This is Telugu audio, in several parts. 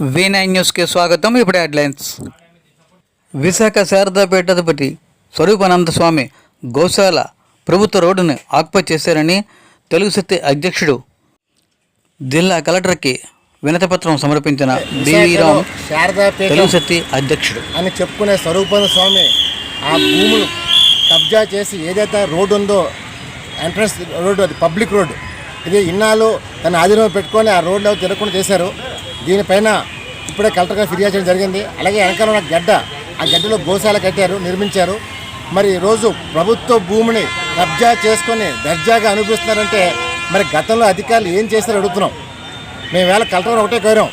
వి నైన్ న్యూస్కి స్వాగతం. ఇప్పుడు హెడ్లైన్స్. విశాఖ శారదాపేటాధిపతి స్వరూపానంద స్వామి గోశాల ప్రభుత్వ రోడ్డును ఆక్యుపై చేశారని తెలుగు శక్తి అధ్యక్షుడు జిల్లా కలెక్టర్కి వినతిపత్రం సమర్పించిన బివి రామ్ శారదాపేట తెలుగు శక్తి అధ్యక్షుడు. అని చెప్పుకునే స్వరూపన స్వామి ఆ భూములు కబ్జా చేసి ఏదైతే రోడ్డు ఉందో ఎంట్రన్స్ రోడ్డు అది పబ్లిక్ రోడ్డు ఇది ఇన్నాళ్ళు తన ఆధీనంలో పెట్టుకొని ఆ రోడ్లో తిరగకుండా చేశారు. దీనిపైన ఇప్పుడే కలెక్టర్గా ఫిర్యాదు చేయడం జరిగింది. అలాగే వెనకాల ఉన్న గడ్డ ఆ గడ్డలో గోశాల కట్టారు నిర్మించారు. మరి రోజు ప్రభుత్వ భూమిని కబ్జా చేసుకొని దర్జాగా అనుభవిస్తున్నారంటే మరి గతంలో అధికారులు ఏం చేశారో అడుగుతున్నాం. మేము వేళ కలెక్టర్ ఒకటే కోరాం.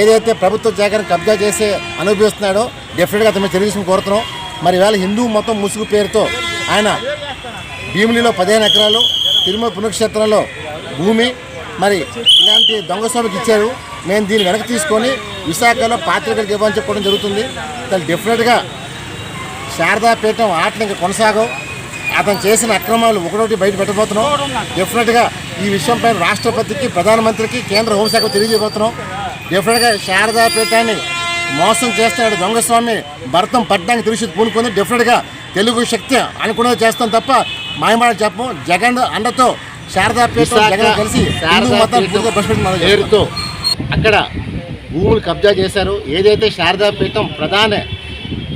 ఏదైతే ప్రభుత్వ జాగాను కబ్జా చేసి అనుభవిస్తున్నాడో డెఫినెట్గా అతను తెలుగుదేశం కోరుతున్నాం. మరి వేళ హిందూ మొత్తం ముసుగు పేరుతో ఆయన భీమిలిలో పదిహేను ఎకరాలు తిరుమల పుణ్యక్షేత్రంలో భూమి మరి ఇలాంటి దొంగ స్వామికి ఇచ్చారు. మేము దీన్ని వెనక్కి తీసుకొని విశాఖలో పాత్రికలకు ఇవ్వని చెప్పుకోవడం జరుగుతుంది. దాన్ని డెఫినెట్గా శారదాపీఠం ఆటలు ఇంకా కొనసాగవు. అతను చేసిన అక్రమాలు ఒకటొకటి బయట పెట్టబోతున్నాం. డెఫినెట్గా ఈ విషయంపై రాష్ట్రపతికి ప్రధానమంత్రికి కేంద్ర హోంశాఖ తెలియజేయబోతున్నాం. డెఫినెట్గా శారదాపీఠాన్ని మోసం చేస్తున్నాడు దొంగస్వామి. భరతం పట్టడానికి తెలిసి పూనుకుంది. డెఫినెట్గా తెలుగు శక్తి అనుకున్నది చేస్తాం తప్ప మాయమాట చెప్పం. జగన్ అండతో శారదాపీఠం జగన్ కలిసి పేరుతో అక్కడ భూములు కబ్జా చేశారు. ఏదైతే శారదాపీఠం ప్రధాన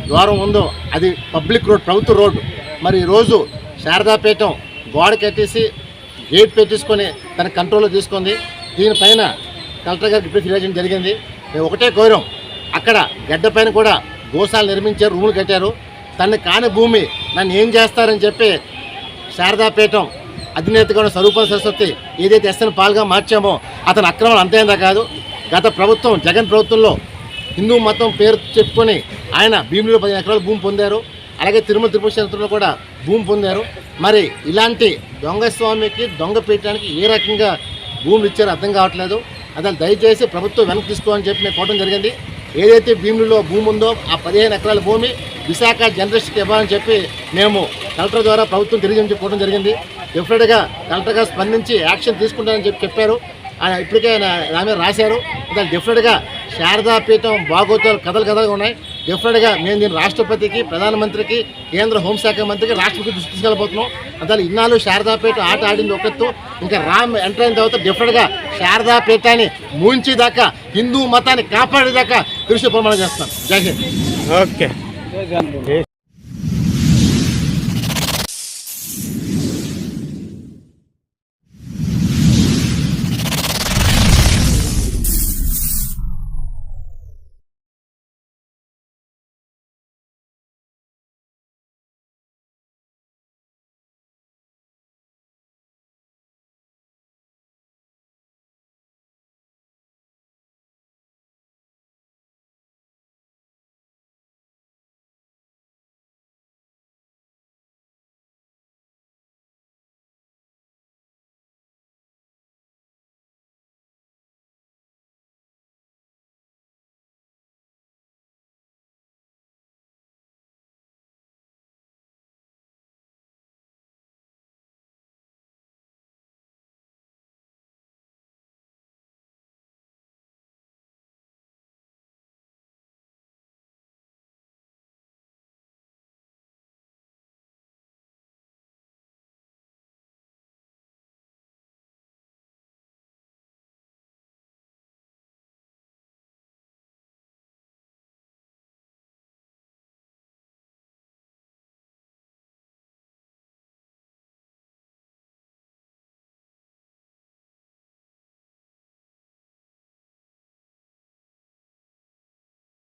ద్వారం ఉందో అది పబ్లిక్ రోడ్ ప్రభుత్వ రోడ్డు మరి ఈరోజు శారదాపీఠం గోడ కట్టేసి గేట్ పెట్టేసుకొని తన కంట్రోల్లో తీసుకుంది. దీనిపైన కలెక్టర్ గారికి ఇప్పుడు ఫిర్యాదు చేయడం జరిగింది. మేము ఒకటే కోరాం. అక్కడ గడ్డ పైన కూడా గోసాలు నిర్మించారు రూములు కట్టారు. తన కాని భూమి నన్ను ఏం చేస్తారని చెప్పి శారదాపీఠం అధినేతగా స్వరూపం సరస్వతి ఏదైతే ఎస్ఎన్ పాల్గా మార్చామో అతని అక్రమాలు అంతేందా కాదు. గత ప్రభుత్వం జగన్ ప్రభుత్వంలో హిందూ మతం పేరు చెప్పుకొని ఆయన భీమిలో పదిహేను ఎకరాలు భూమి పొందారు. అలాగే తిరుమల తిరుపతి క్షేత్రంలో కూడా భూమి పొందారు. మరి ఇలాంటి దొంగ స్వామికి దొంగ పీఠానికి ఏ రకంగా భూములు ఇచ్చారో అర్థం కావట్లేదు. అతను దయచేసి ప్రభుత్వం వెనక్కి తీసుకోవాలని చెప్పి మేము కోవడం జరిగింది. ఏదైతే భీములలో భూమి ఉందో ఆ పదిహేను ఎకరాల భూమి విశాఖ జనరేషన్కి ఇవ్వాలని చెప్పి మేము కలెక్టర్ ద్వారా ప్రభుత్వం తెలియజేయడం జరిగింది. డెఫినెట్గా కలెక్టర్ స్పందించి యాక్షన్ తీసుకుంటానని చెప్పి చెప్పారు. ఆయన ఇప్పటికే ఆయన నా మీద రాశారు దాని డెఫినెట్గా శారదాపీఠం బాగోతాలు కథలు కథలుగా ఉన్నాయి. డెఫినెట్గా మేము దీన్ని రాష్ట్రపతికి ప్రధానమంత్రికి కేంద్ర హోంశాఖ మంత్రికి రాష్ట్రపతి దృష్టి తీసుకెళ్ళబోతున్నాం అందులో ఇన్నాళ్ళు శారదాపేట ఆట ఆడింది ఒకత్తు. ఇంకా రామ్ ఎంటర్ అయిన తర్వాత డెఫినెట్గా శారదాపేటని మూంచిదాకా హిందూ మతాన్ని కాపాడేదాకా కృషి ప్రమాణం చేస్తాం జై హింద్. ఓకే.